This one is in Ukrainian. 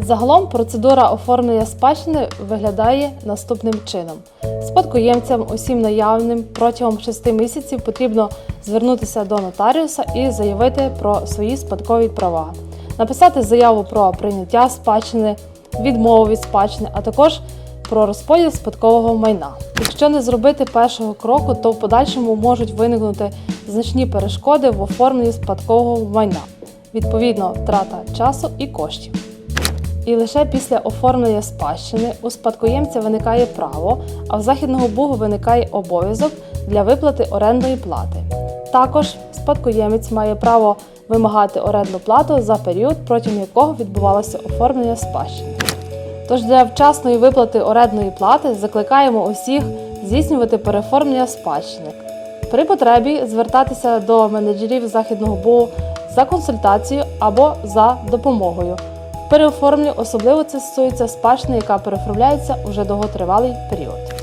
Загалом процедура оформлення спадщини виглядає наступним чином: спадкоємцям, усім наявним протягом 6 місяців потрібно звернутися до нотаріуса і заявити про свої спадкові права, написати заяву про прийняття спадщини, відмову від спадщини, а також про розподіл спадкового майна. Якщо не зробити першого кроку, то в подальшому можуть виникнути значні перешкоди в оформленні спадкового майна, відповідно, втрата часу і коштів. І лише після оформлення спадщини у спадкоємця виникає право, а в західного бугу виникає обов'язок для виплати орендної плати. Також спадкоємець має право вимагати орендну плату за період, протягом якого відбувалося оформлення спадщини. Тож для вчасної виплати орендної плати закликаємо усіх здійснювати переоформлення спадщини. При потребі звертатися до менеджерів західного БУ за консультацією або за допомогою. В переоформленні особливо це стосується спадщини, яка переоформляється уже довготривалий період.